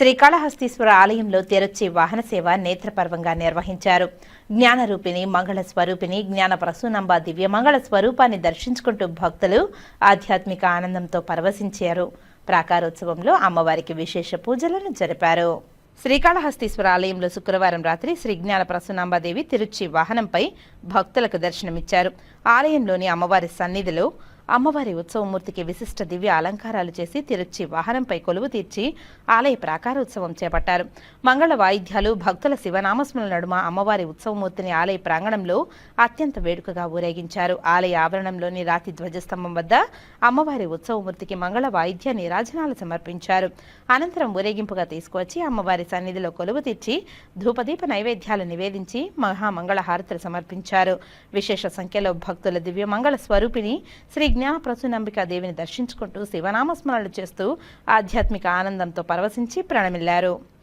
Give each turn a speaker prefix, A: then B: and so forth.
A: శ్రీకాళహస్తీశ్వర ఆలయంలో తెరొచ్చి వాహన సేవ నేత్రపర్వంగా నిర్వహించారు. జ్ఞానరూపిణి మంగళ స్వరూపిణి జ్ఞాన ప్రసూనంబ దివ్య మంగళ స్వరూపాన్ని దర్శించుకుంటూ భక్తులు ఆధ్యాత్మిక ఆనందంతో పరవశించారు. ప్రాకారోత్సవంలో అమ్మవారికి విశేష పూజలను జరిపారు. శ్రీకాళహస్తీశ్వర ఆలయంలో శుక్రవారం రాత్రి శ్రీ జ్ఞాన ప్రసూనాంబాదేవి తిరుచి వాహనంపై భక్తులకు దర్శనమిచ్చారు. ఆలయంలోని అమ్మవారి సన్నిధిలో అమ్మవారి ఉత్సవమూర్తికి విశిష్ట దివ్య అలంకారాలు చేసి తిరుచి వాహనంపై కొలువు తీర్చి ఆలయ ప్రాకారోత్సవం చేపట్టారు. మంగళ వాయిద్యాలు భక్తుల శివనామస్మల నడుమ అమ్మవారి ఉత్సవమూర్తిని ఆలయ ప్రాంగణంలో అత్యంత వేడుకగా ఊరేగించారు. ఆలయ ఆవరణంలోని రాతి ధ్వజస్తంభం వద్ద అమ్మవారి ఉత్సవమూర్తికి మంగళ వాయిద్య నీరాజనాలు సమర్పించారు. అనంతరం ఊరేగింపుగా తీసుకువచ్చి అమ్మవారి సన్నిధిలో కొలువు తీర్చి ధూపదీప నైవేద్యాలు నివేదించి మహామంగళ హారతులు సమర్పించారు. విశేష సంఖ్యలో భక్తుల దివ్య మంగళ స్వరూపిణి శ్రీ ప్రసూనంబికా దేవిని దర్శించుకుంటూ శివనామస్మరణలు చేస్తూ ఆధ్యాత్మిక ఆనందంతో పరవశించి ప్రణమిల్లారు.